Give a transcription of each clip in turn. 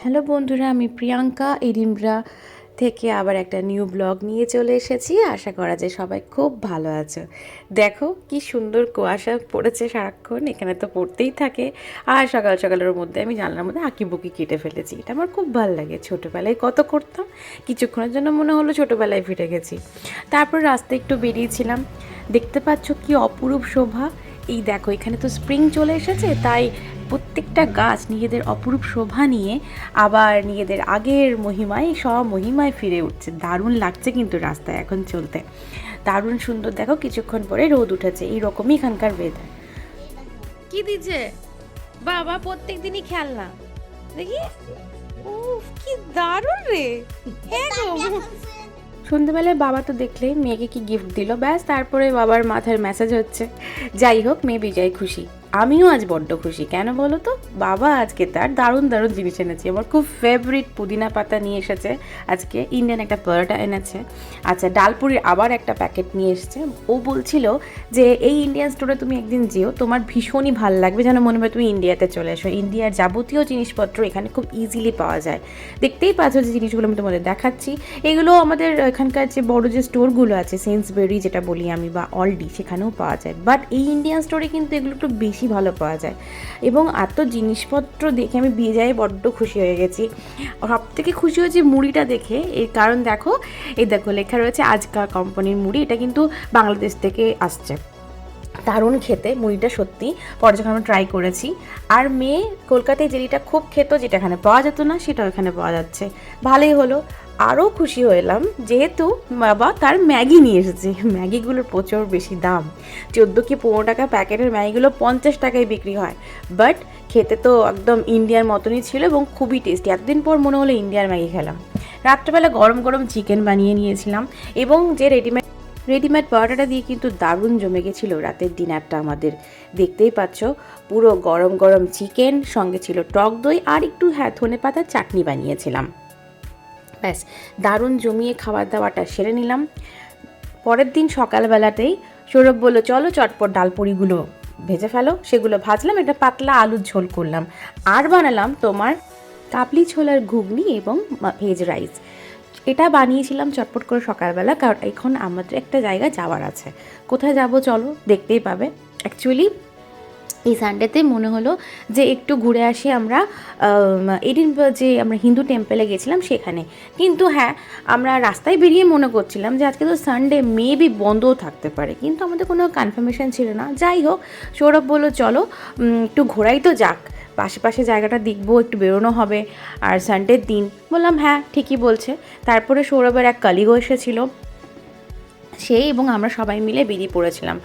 Hello বন্ধুরা, আমি Priyanka Edinburgh থেকে আবার একটা নিউ ব্লগ নিয়ে চলে এসেছি। আশা করা যায় সবাই খুব ভালো আছো। দেখো কি সুন্দর কুয়াশা পড়েছে সারাক্ষণ, এখানে তো পড়তেই থাকে। আর সকাল সকালের মধ্যে আমি জানলার মধ্যে আঁকি বুকি কেটে ফেলেছি। এটা আমার খুব ভালো লাগে। ছোটোবেলায় কত করতাম, কিছুক্ষণের জন্য মনে হলো ছোটোবেলায় ফিরে গেছি। তারপর রাস্তায় একটু বেরিয়েছিলাম। দেখতে পাচ্ছ কি অপরূপ শোভা। এই দেখো, এখানে তো স্প্রিং চলে এসেছে, তাই প্রত্যেকটা গাছ নিজেদের অপরূপ শোভা নিয়ে আবার নিজেদের আগের মহিমায় সব মহিমায় ফিরে উঠছে। দারুণ লাগছে কিন্তু রাস্তায় এখন চলতে। দারুণ সুন্দর দেখো কিছুক্ষণ পরে রোদ উঠেছে। এইরকমই এখানকার ওয়েদার কি দিচ্ছে? বাবা প্রত্যেক দিনই খেলনা। দেখি। উফ কি দারুণ রে। হ্যাঁ সন্ধ্যেবেলায় বাবা তো দেখলে মেয়েকে কি গিফট দিল। ব্যাস তারপরে বাবার মাথার মেসেজ হচ্ছে যাই হোক মেয়ে বিজয় খুশি। আমিও আজ বড্ড খুশি। কেন বলো তো? বাবা আজকে তার দারুণ দারুণ জিনিস এনেছে। আমার খুব ফেভারিট পুদিনা পাতা নিয়ে এসেছে। আজকে ইন্ডিয়ান একটা পরোটা এনেছে। আচ্ছা ডালপুরির আবার একটা প্যাকেট নিয়ে এসেছে। ও বলছিল যে, এই ইন্ডিয়ান স্টোরে তুমি একদিন যেও। তোমার ভীষণই ভালো লাগবে। যেন মনে হয় তুমি ইন্ডিয়াতে চলে এসো। ইন্ডিয়ার যাবতীয় জিনিসপত্র এখানে খুব ইজিলি পাওয়া যায়। দেখতেই পাচ্ছ যে জিনিসগুলো আমি তোমাদের দেখাচ্ছি। এগুলো আমাদের এখানকার যে বড় যে স্টোরগুলো আছে সেন্সবেরি যেটা বলি আমি বা অলডি সেখানেও পাওয়া যায়। বাট এই ইন্ডিয়ান স্টোরে কিন্তু এগুলো একটু বেশি ভালো পাওয়া যায়। এবং এত জিনিসপত্র দেখে আমি বিয়ে যাই বড্ড খুশি হয়ে গেছি। সব থেকে খুশি হয়েছি মুড়িটা দেখে, এর কারণ দেখো, এই দেখো লেখা রয়েছে আজকার কোম্পানির মুড়ি, এটা কিন্তু বাংলাদেশ থেকে আসছে। দারুণ খেতে, মুড়িটা সত্যি, পরে যখন আমরা ট্রাই করেছি। আর মেয়ে কলকাতায় জেলিটা খুব খেত, যেটা এখানে পাওয়া যেত না, সেটাও এখানে পাওয়া যাচ্ছে। ভালোই হলো। আরও খুশি হলাম যেহেতু বাবা তার ম্যাগি নিয়ে এসেছে। ম্যাগিগুলোর প্রচুর বেশি দাম। চোদ্দ কি পনেরো টাকা প্যাকেটের ম্যাগিগুলো পঞ্চাশ টাকায় বিক্রি হয়। বাট খেতে তো একদম ইন্ডিয়ার মতনই ছিল এবং খুবই টেস্টি। এতদিন পর মনে হলো ইন্ডিয়ার ম্যাগি খেলাম। রাত্রেবেলা গরম গরম চিকেন বানিয়ে নিয়েছিলাম এবং যে রেডিমেড রেডিমেড পরোটাটা দিয়ে কিন্তু দারুণ জমে গেছিল রাতের ডিনারটা আমাদের। দেখতেই পাচ্ছ, পুরো গরম গরম চিকেন, সঙ্গে ছিল টক দই আর একটু হ্যাঁ ধনে পাতার চাটনি বানিয়েছিলাম। ব্যাস, দারুণ জমিয়ে খাবার দাওয়াটা সেরে নিলাম। পরের দিন সকালবেলাতেই সৌরভ বলল, চলো চটপট ডালপুরিগুলো ভেজে ফেলো। সেগুলো ভাজলাম, একটা পাতলা আলুর ঝোল করলাম। আর বানালাম তোমার কাবলি ছোলার ঘুগনি এবং ভেজ রাইস। এটা বানিয়েছিলাম চটপট করে সকালবেলা, কারণ এখন আমাদের একটা জায়গা যাওয়ার আছে। কোথায় যাব চলো, দেখতেই পাবে। অ্যাকচুয়ালি এই সানডেতে মনে হলো যে একটু ঘুরে আসি আমরা এদিন যে আমরা হিন্দু টেম্পলে গেছিলাম সেখানে। কিন্তু হ্যাঁ আমরা রাস্তায় বেরিয়ে মনে করছিলাম যে আজকে তো সানডে মেবি বন্ধও থাকতে পারে। কিন্তু আমাদের কোনো কনফার্মেশন ছিল না। যাই হোক, সৌরভ বলল, চলো একটু ঘোরাই তো যাক। পাশে জায়গাটা দেখব, একটু বেরোনো হবে। আর সানডের দিন। বললাম হ্যাঁ ঠিকই বলছে। তারপরে সৌরভের এক কালিগও এসেছিল। সে এবং আমরা সবাই মিলে বেরিয়ে পড়েছিলাম।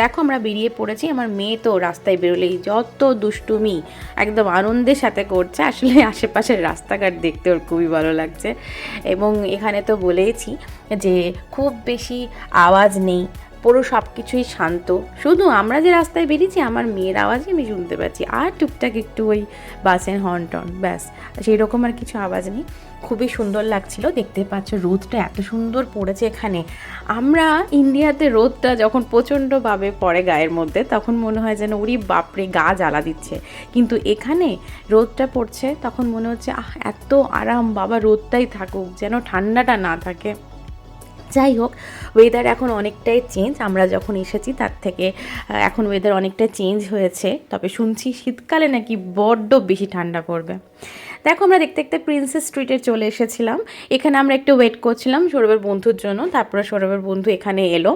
দেখো আমরা বেরিয়ে পড়েছি, আমার মেয়ে তো রাস্তায় বেরোলেই যত দুষ্টুমি একদম আনন্দের সাথে করছে, আসলে আশেপাশের রাস্তাঘাট দেখতে ওর খুবই ভালো লাগছে। এবং এখানে তো বলেইছি যে খুব বেশি আওয়াজ নেই পুরো সব কিছুই শান্ত। শুধু আমরা যে রাস্তায় বেরিয়েছি, আমার মেয়ের আওয়াজই আমি শুনতে পাচ্ছি। আর টুকটাক একটু ওই বাসের হর্ন টন ব্যাস। সেই রকম আর কিছু আওয়াজ নেই। খুবই সুন্দর লাগছিল। দেখতে পাচ্ছ রোদটা এত সুন্দর পড়েছে এখানে। আমরা ইন্ডিয়াতে রোদটা যখন প্রচণ্ডভাবে পড়ে গায়ের মধ্যে, তখন মনে হয় যেন উড়ি বাপরে, গা জ্বালা দিচ্ছে। কিন্তু এখানে রোদটা পড়ছে, তখন মনে হচ্ছে, আহ, এত আরাম, বাবা, রোদটাই থাকুক, যেন ঠান্ডাটা না থাকে। যাই হোক ওয়েদার এখন অনেকটাই চেঞ্জ আমরা যখন এসেছি তার থেকে এখন ওয়েদার অনেকটা চেঞ্জ হয়েছে, তবে শুনছি শীতকালে নাকি বড্ড বেশি ঠান্ডা পড়বে। দেখো আমরা দেখতে দেখতে প্রিন্সেস স্ট্রিটে চলে এসেছিলাম, এখানে আমরা একটু ওয়েট করছিলাম সৌরভের বন্ধুর জন্য, তারপরে সৌরভের বন্ধু এখানে এলো।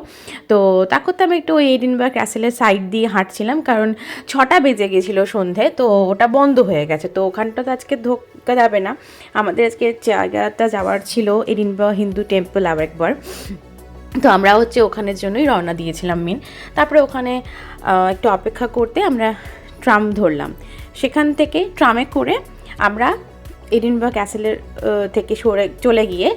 তো তা করতে আমি একটু ওই এডিনবার্গ ক্যাসেলের সাইড দিয়ে হাঁটছিলাম, কারণ ছটা বেজে গেছিল সন্ধে, তো ওটা বন্ধ হয়ে গেছে, তো ওখানটা তো আজকে ঢোকা যাবে না। আমাদের আজকে জায়গাটা যাওয়ার ছিল এডিনবার্গ হিন্দু টেম্পল আবার একবার। তো আমরা হচ্ছে ওখানের জন্যই রওনা দিয়েছিলাম মেন তারপরে ওখানে একটু অপেক্ষা করতে আমরা ট্রাম ধরলাম। সেখান থেকে ট্রামে করে আমরা এডিনবার্গ ক্যাসেলের থেকে সরে চলে গিয়ে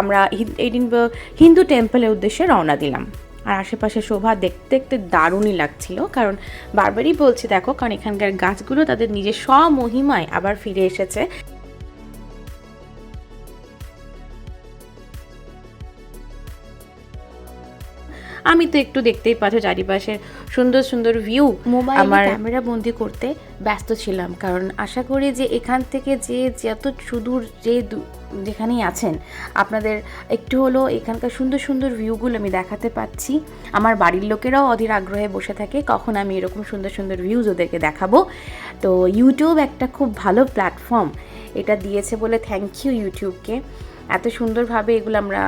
আমরা এডিনবার্গ হিন্দু টেম্পলের উদ্দেশ্যে রওনা দিলাম। আর আশেপাশে শোভা দেখতে দেখতে দারুণই লাগছিল। কারণ বারবারই বলছি, দেখো, কারণ এখানকার গাছগুলো তাদের নিজের স্বমহিমায় আবার ফিরে এসেছে। আমি তো একটু দেখতেই পাচ্ছ চারিপাশের সুন্দর সুন্দর ভিউ মোবাইলে আমার ক্যামেরা বন্দি করতে ব্যস্ত ছিলাম কারণ আশা করি যে এখান থেকে যে যত সুদূর যে যেখানেই আছেন আপনাদের একটু হলেও এখানকার সুন্দর সুন্দর ভিউগুলো আমি দেখাতে পাচ্ছি। আমার বাড়ির লোকেরাও অধীর আগ্রহে বসে থাকে কখন আমি এরকম সুন্দর সুন্দর ভিউজ ওদেরকে দেখাবো। তো ইউটিউব একটা খুব ভালো প্ল্যাটফর্ম এটা দিয়েছে বলে থ্যাংক ইউ ইউটিউবকে এত সুন্দরভাবে এগুলো আমরা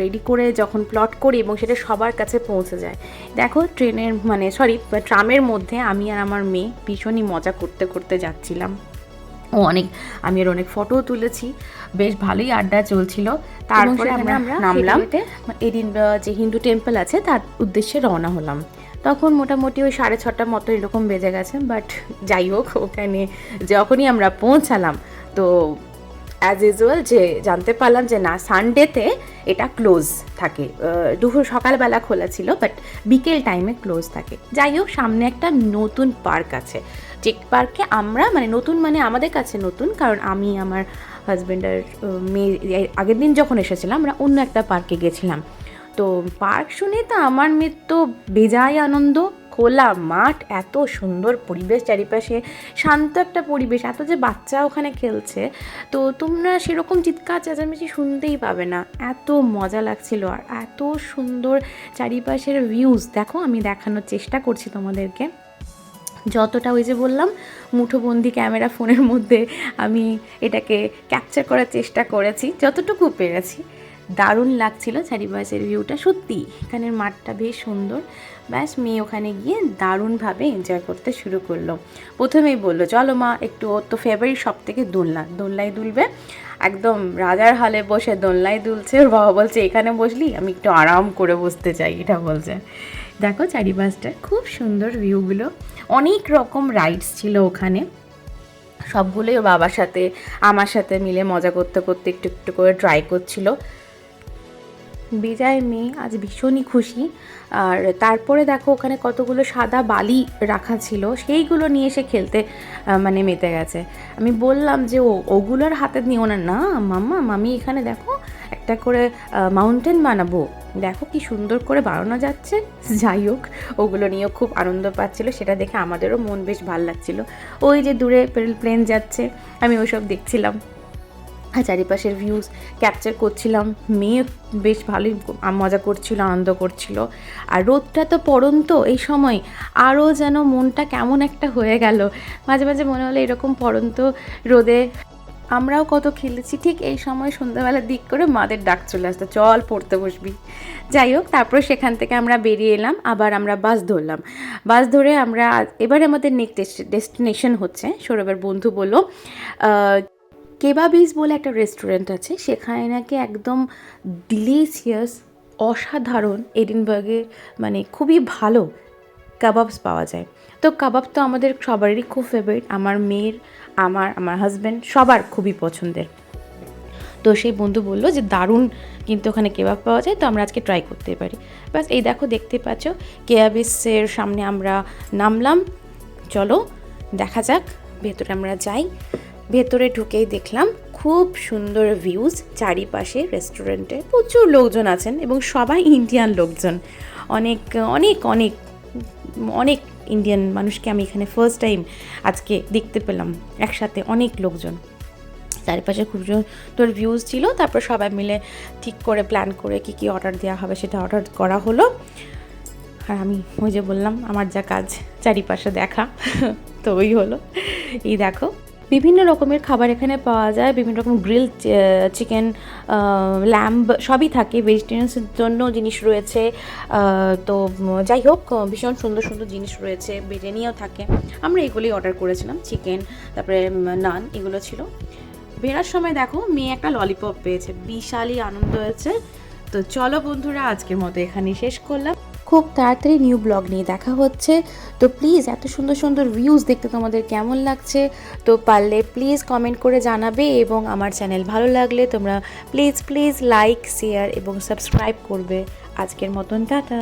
রেডি করে যখন প্লট করি এবং সেটা সবার কাছে পৌঁছে যায়। দেখো ট্রেনের মানে সরি ট্রামের মধ্যে আমি আর আমার মেয়ে ভীষণই মজা করতে করতে যাচ্ছিলাম। ও অনেক আমি আর অনেক ফটো তুলেছি বেশ ভালোই আড্ডা চলছিল। তারপরে আমরা নামলাম। এদিন যে হিন্দু টেম্পল আছে তার উদ্দেশ্যে রওনা হলাম। তখন মোটামুটি ওই সাড়ে ছটার মতো এরকম বেজে গেছে বাট যাই হোক ওখানে যখনই আমরা পৌঁছালাম তো অ্যাজ ইউজুয়াল যে জানতে পারলাম যে না সানডেতে এটা ক্লোজ থাকে। দুপুর সকালবেলা খোলা ছিল বাট বিকেল টাইমে ক্লোজ থাকে। যাই হোক, সামনে একটা নতুন পার্ক আছে। টেক পার্কে আমরা মানে নতুন মানে আমাদের কাছে নতুন, কারণ আমি, আমার হাজব্যান্ড আর মেয়ে, আগের দিন যখন এসেছিলাম, আমরা অন্য একটা পার্কে গেছিলাম। তো পার্ক শুনে তো আমার মেয়ের তো বেজায় আনন্দ। খোলা মাঠ, এত সুন্দর পরিবেশ চারিপাশে, শান্ত একটা পরিবেশ, এত যে বাচ্চা ওখানে খেলছে। তো তোমরা সেরকম চিৎকার চেঁচামেচি শুনতেই পাবে না। এত মজা লাগছিল আর এত সুন্দর চারিপাশের ভিউজ দেখো আমি দেখানোর চেষ্টা করছি তোমাদেরকে। যতটা ওই যে বললাম, মুঠোবন্দি ক্যামেরা ফোনের মধ্যে আমি এটাকে ক্যাপচার করার চেষ্টা করেছি, যতটুকু পেরেছি। দারুণ লাগছিল চারিপাশের ভিউটা সত্যি এখানের মাঠটা বেশ সুন্দর। ব্যাস, মেয়ে ওখানে গিয়ে দারুণভাবে এনজয় করতে শুরু করল। প্রথমেই বলল, চলো মা, একটু ওর তো ফেভারিট সব থেকে দোলনা, দোলনায় দুলবে। একদম রাজার হালে বসে দোলনায় দুলছে। ওর বাবা বলছে, এখানে বসলি? আমি একটু আরাম করে বসতে চাই। এটা বলছে। দেখো চারিপাশটা, খুব সুন্দর ভিউগুলো অনেক রকম রাইডস ছিল ওখানে। সবগুলোই ওর বাবার সাথে, আমার সাথে মিলে মজা করতে করতে একটু একটু করে ট্রাই করছিল। বিজয় মেয়ে আজ ভীষণই খুশি। আর তারপরে দেখো ওখানে কতগুলো সাদা বালি রাখা ছিল, সেইগুলো নিয়ে এসে খেলতে মানে মেতে গেছে। আমি বললাম যে, ও, ওগুলোর হাতে নিও না না, মাম্মা মামি এখানে দেখো একটা করে মাউন্টেন বানাবো। দেখো কি সুন্দর করে বানানো যাচ্ছে। যাই হোক, ওগুলো নিয়েও খুব আনন্দ পাচ্ছিল, সেটা দেখে আমাদেরও মন বেশ ভালো লাগছিল। ওই যে দূরে প্লেন যাচ্ছে, আমি ওইসব দেখছিলাম। আর চারিপাশের ভিউজ ক্যাপচার করছিলাম। মেয়ে বেশ ভালোই মজা করছিল, আনন্দ করছিল। আর রোদটা তো পড়ন্ত, এই সময় আরও যেন মনটা কেমন একটা হয়ে গেল। মাঝে মাঝে মনে হলো এরকম পড়ন্ত রোদে আমরাও কত খেলেছি। ঠিক এই সময় সন্ধ্যাবেলার দিক করে মাদের ডাক চলে আসতো, চল পড়তে বসবি। যাই হোক, তারপর সেখান থেকে আমরা বেরিয়ে এলাম, আবার আমরা বাস ধরলাম। বাস ধরে আমরা, এবার আমাদের নেক্সট ডেস্টিনেশন হচ্ছে, সৌরভের বন্ধু বলল কেবাবিজ বলে একটা রেস্টুরেন্ট আছে, সেখানে নাকি একদম ডিলিশিয়াস অসাধারণ এডিনবার্গে মানে খুবই ভালো কাবাবস পাওয়া যায়। তো কাবাব তো আমাদের সবারই খুব ফেভারিট আমার মেয়ের, আমার আমার হাজব্যান্ড সবার খুবই পছন্দের। তো সেই বন্ধু বলল যে, দারুণ কিন্তু ওখানে কেবাব পাওয়া যায়, তো আমরা আজকে ট্রাই করতে পারি। ব্যাস, এই দেখো দেখতে পাচ্ছ, কেয়াবিসের সামনে আমরা নামলাম। চলো, দেখা যাক, ভেতরে আমরা যাই। ভেতরে ঢুকেই দেখলাম খুব সুন্দর ভিউজ চারিপাশে রেস্টুরেন্টে প্রচুর লোকজন আছেন এবং সবাই ইন্ডিয়ান লোকজন। অনেক অনেক অনেক অনেক ইন্ডিয়ান মানুষকে আমি এখানে ফার্স্ট টাইম আজকে দেখতে পেলাম, একসাথে অনেক লোকজন। চারিপাশে খুব সুন্দর ভিউজ ছিল, তারপর সবাই মিলে ঠিক করে প্ল্যান করে কি কি অর্ডার দেওয়া হবে সেটা অর্ডার করা হলো। আর আমি ওই যে বললাম, আমার যা কাজ চারিপাশে দেখা, তো ওই হলো। এই দেখো বিভিন্ন রকমের খাবার এখানে পাওয়া যায়, বিভিন্ন রকম গ্রিল চিকেন ল্যাম্ব সবই থাকে ভেজিটেরিয়ানসের জন্য জিনিস রয়েছে। তো যাই হোক ভীষণ সুন্দর সুন্দর জিনিস রয়েছে, বিরিয়ানিও থাকে। আমরা এগুলোই অর্ডার করেছিলাম চিকেন তারপরে নান এগুলো ছিল। বেরার সময় দেখো, মেয়ে একটা ললিপপ পেয়েছে, বিশালই আনন্দ হয়েছে। তো চলো বন্ধুরা, আজকের মতো এখানেই শেষ করলাম। খুব তাড়াতাড়ি নিউ ব্লগ নিয়ে দেখা হচ্ছে। তো প্লিজ এত সুন্দর সুন্দর ভিউজ দেখতে তোমাদের কেমন লাগছে? তো পারলে প্লিজ কমেন্ট করে জানাবে এবং আমার চ্যানেল ভালো লাগলে তোমরা প্লিজ প্লিজ লাইক শেয়ার এবং সাবস্ক্রাইব করবে। আজকের মতন টাটা।